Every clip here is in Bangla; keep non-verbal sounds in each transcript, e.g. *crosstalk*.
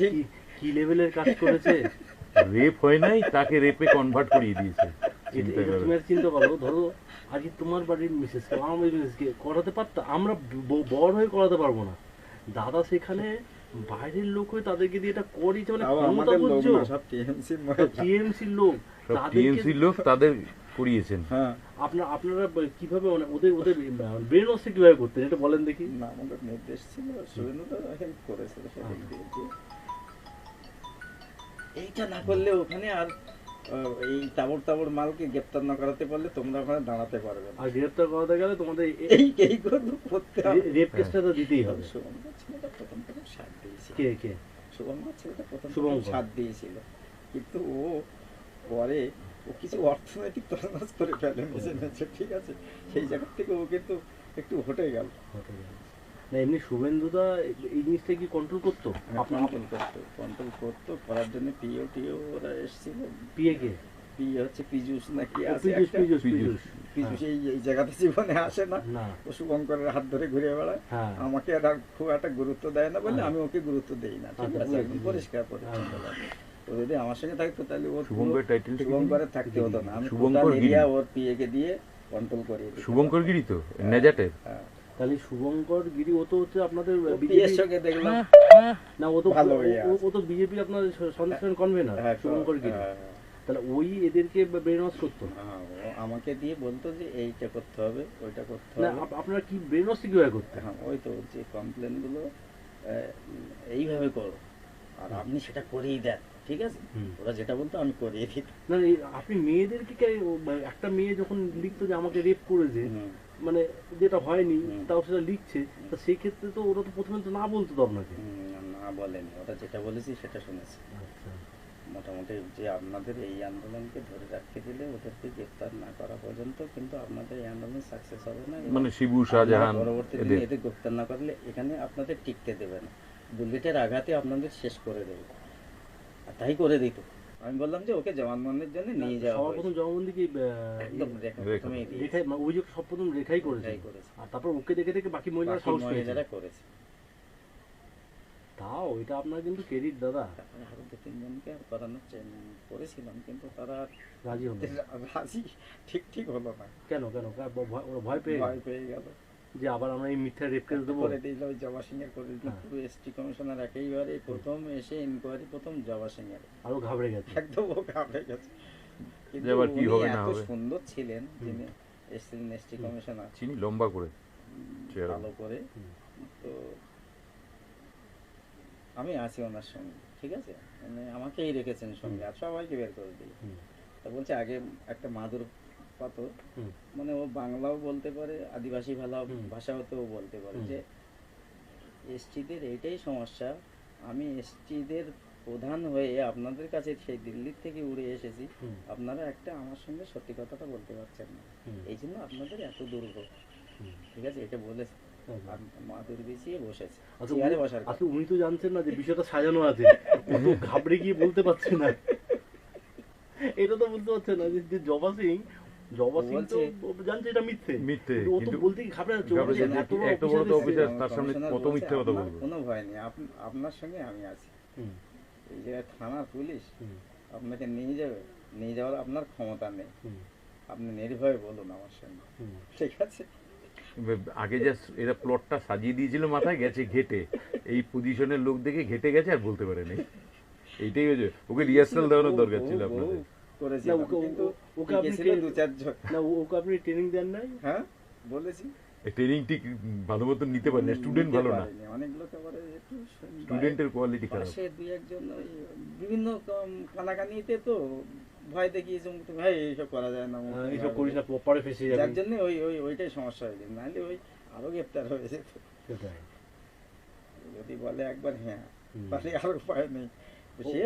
কি কি লেভেলের কাজ করেছে? রেপ হয় নাই তাকে রেপে কনভার্ট করিয়ে দিয়েছে। চিন্তা করো। ধরো আজকে তোমার বাড়ির মিসেস আমার বাড়ির মিসেসকে করাতে পারতাম আমরা বড় হয়ে করাতে পারব না। দাদা সেখানে বাইরের লোক হয়ে তাদেরকে দিয়ে এটা করিয়েছে মানে ক্ষমতা লোক বুঝছ? টিএমসির লোক তাদের করিয়েছেন। হ্যাঁ। আপনার আপনারা কীভাবে মানে ওদের ওদের ব্রেন ওয়াশটা কীভাবে করতেন? এটা বলেন দেখি। না আমাদের নির্দেশ ছিল সুরেন্দ্র হেল্প করেছে সেদিক দিয়ে। যে এইটা না করলে ওখানে আর এই তাবড় তাবড় মালকে গ্রেপ্তার না করাতে পারলে তোমরা ওখানে দাঁড়াতে পারবে আর গ্রেফতার করাতে গেলে তোমাদের এই এই করে করতে রেপ কেসটা তো দিতেই হবে। শুভঙ্কর ছেলেটা প্রথম প্রথম সাথ দিয়েছিল। কে কে? শুভঙ্কর ছেলেটা প্রথম প্রথম সাথ দিয়েছিল। কিন্তু ও পরে কিছু অর্থনৈতিক তছনছ করে ফেলে মেঝে মেঝে ঠিক আছে। সেই জায়গা থেকে ও কিন্তু একটু হটে গেল। না এমনি শুভেন্দুদা এই জিনিসটা কি কন্ট্রোল করতো? আপনার কন্ট্রোল করতো কন্ট্রোল করতো। করার জন্য পিও টিও ওরা এসেছিল। পিএ কে? পিও হচ্ছে পিজুস নাকি আছে পীযূষ। পীযূষ পিজুস এই এই জায়গাতে জীবনে আসে না। না। ও শুভঙ্করের হাত ধরে ঘুরে বেড়ায়। হ্যাঁ। আমাকে আর খুব একটা গুরুত্ব দেয় না বলে হ্যাঁ। আমি ওকে গুরুত্ব দেই না ঠিক আচ্ছা, আছে? একদম পরিষ্কার পরিচ্ছন্ন। হ্যাঁ। লাগে ও যদি আমার সঙ্গে থাকতো তাহলে ও শুভঙ্কর টাইটেল শুভঙ্করের থাকতে হতো না। আমি শুভঙ্কর টোটাল গিরি। এরিয়া ওর পিএ কে দিয়ে কন্ট্রোল দিতাম। শুভঙ্কর গিরি তো নেজাটের। হ্যাঁ। তাহলে শুভঙ্কর গিরি ও তো হচ্ছে আপনাদের ও বিজেপি পিএর সঙ্গে দেখলাম। না ও তো ভালো ও- তো বিজেপি আপনার সংস্থান কনভেনার হ্যাঁ, শুভঙ্কর গিরি। হ্যাঁ, তাহলে ওই এদেরকে ব্রেন ওয়াশ করতো হ্যাঁ, ও আমাকে দিয়ে বলতো যে এইটা করতে হবে ওইটা করতে না হবে। আপ- আপনারা কি ব্রেন ওয়াশ কীভাবে করতেন? হ্যাঁ ওই তো যে কমপ্লেনগুলো আহ, এইভাবে করো। আর আপনি সেটা করেই দেন। ঠিক আছে? ওরা যেটা বলতো আমি করিয়ে দিতাম। না আপনি মেয়েদেরকে একটা মেয়ে যখন লিখতো যে আমাকে রেপ করেছে। মানে যেটা হয়নি তাও সেটা লিখছে তা সেই ক্ষেত্রে তো ওরা তো প্রথমে তো না বলতো তো আপনাকে? না বলেনি। ওরা যেটা বলেছি সেটা শুনেছি। আচ্ছা। মোটামুটি যে আপনাদের এই আন্দোলনকে ধরে রাখতে গেলে ওদেরকে গ্রেপ্তার না করা পর্যন্ত কিন্তু আপনাদের এই আন্দোলন সাকসেস হবে না মানে শিবু শাহজাহান পরবর্তী দিনে এদের গ্রেপ্তার না করলে এখানে আপনাদের টিকতে দেবে না। বুলেটের আঘাতে আপনাদের শেষ করে দেবে। তাই করে দিত। আমি বললাম যে ওকে জবানবন্দির জন্য নিয়ে যাওয়া সবার প্রথম জবানবন্দি কি একদম দিয়েছে। রেখাই মানে ওই সব প্রথম রেখাই করেছে। আর তারপর ওকে দেখে দেখে বাকি মহিলারা সাহস পেয়েছে। মহিলারা করেছে। তাও এটা আপনার কিন্তু ক্রেডিট দাদা। আরও দু তিনজনকে আর করানোর করেছিলাম কিন্তু তারা আর রাজি হলো। রাজি ঠিক ঠিক হলো না। কেন কেন? ভয়- ওরা ভয় পেয়ে ভয় পেয়ে গেল। যে আবার আমরা এই মিথ্যা রেপ কেস দেবো। করে দিল ওই জবা সিং এর করে দিল। পুরো এসটি কমিশনার একেবারে প্রথম এসে ইনকোয়ারি প্রথম জবা সিং এর আরও ঘাবড়ে গেছে। একদম ও ঘাবড়ে গেছে। কিন্তু যে আবার কি হবে না এত হবে। সুন্দর ছিলেন যিনি এসছিলেন এসটি কমিশনার চিনি লম্বা করে। ভালো করে। তো আমি আছি ওনার সঙ্গে ঠিক আছে? মানে আমাকেই রেখেছেন সঙ্গে। আর সবাইকে বের করে দিই। তা বলছে আগে একটা মাদুর পাতো। মানে ও বাংলাও বলতে পারে আদিবাসী ভাষা হুম। ভাষাতেও বলতে পারে যে এসটিদের এইটাই সমস্যা। আমি এসটিদের প্রধান হয়ে আপনাদের কাছে সেই দিল্লির থেকে উড়ে এসেছি। আপনারা একটা আমার সঙ্গে সত্যি কথাটা বলতে পারছেন না। এই জন্য আপনাদের এত দুর্ভোগ ঠিক আছে এটা বলেছে। বসেছে। আচ্ছা, উনি-। আচ্ছা তো জানছেন না যে বিষয়টা সাজানো আছে। ঘাবড়ে গিয়ে বলতে পারছে না। এটা তো বলতে পারছে না যে- যে জবা সিং জবা সিং তো জানছে এটা মিথ্যে। মিথ্যে, ও তো বলতে কি ঘাবড়ে যাচ্ছে ও ঘাবড়ে বলছে, যাচ্ছে, এত বড় তো অফিসার অফিসার, তার সামনে কত মিথ্যে কথা আপনার কোনো ভয় নেই আপনার সঙ্গে আমি আছি। এই থানার পুলিশ আপনাকে নিয়ে যাবে নিয়ে যাওয়ার আপনার ক্ষমতা নেই। আপনি নির্ভয়ে বলুন আমার সঙ্গে। ঠিক আছে? আগে যা এরা প্লটটা সাজিয়ে দিয়েছিল মাথায় গেছে ঘেটে। এই পজিশনের লোক দেখে ঘেটে গেছে আর বলতে পারেনি। এইটাই হয়েছে। ওকে রিহার্সাল দেওয়ানোর দরকার ছিল আপনাদের। ও করেছিল ওকে- কিন্তু ও- ওকে আপনি দু চারজন না ওকে আপনি ট্রেনিং দেন নাই? হ্যাঁ বলেছি। ট্রেনিং ঠিক ভালো মতো নিতে পারে না স্টুডেন্ট ভালো না। পারেনি। অনেক একটু স্টুডেন্টের কোয়ালিটি খারাপ। পাশে দুই একজন বিভিন্ন কানাকানিতে তো ভয় দেখিয়েছে মুখে, ভাই এইসব করা যায় না মুখ এইসব করিস না পরে ফেসে যার জন্য ওই ওই ওইটাই সমস্যা হয়েছে নাহলে ওই আরও গ্রেপ্তার হয়ে সেটাই। যদি বলে একবার হ্যাঁ তাহলে আর উপায় নেই। সে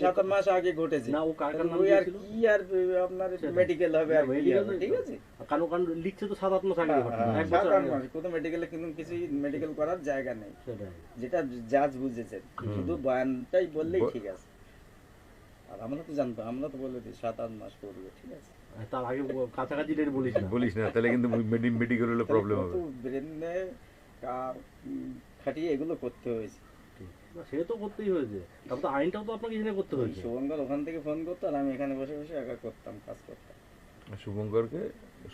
সাত মাস আগে ঘটেছে। না, ও কার কার নাম আর কি আর আপনার মেডিকেল হবে আর না, কি medical হবে, তো- ঠিক আছে? কানো কান লিখছে তো সাত আট মাস আগে হ্যাঁ, ঘটনা, এক সাত বছর আট আগে। মাস কোনো মেডিকেলে কিন্তু কিছু মেডিকেল করার জায়গা নেই। যেটা জাজ বুঝেছেন। শুধু বয়ানটাই বললেই ঠিক আছে। আর আমরা তো জানতাম আমরা তো বলে দিই সাত আট মাস করবে ঠিক আছে? তার আগে কাছাকাছি ডেট বলিস না। বলিস না তাহলে কিন্তু *laughs* মেডিকেল হলে প্রবলেম হবে। ব্রেনে খাটিয়ে এগুলো করতে হয়েছে। সে তো করতেই হয়েছে। তারপর তো আইনটাও তো আপনাকে এখানে করতে হয়েছে। শুভঙ্কর ওখান থেকে ফোন করতো আর আমি এখানে বসে বসে একা করতাম কাজ করতাম। শুভঙ্করকে?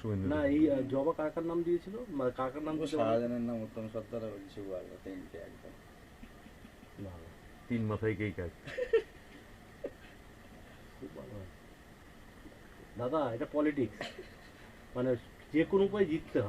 শুভেন্দু না এই জবা কাকার নাম দিয়েছিল? মানে কাকার নাম? শাহজাহানের নাম উত্তম সত্তার আর শুভ আগে তিনটে একদম। না, না, তিন মাথায় কে কাজ। ভালো। দাদা এটা পলিটিক্স। মানে যে কোনো উপায়ে জিততে হবে।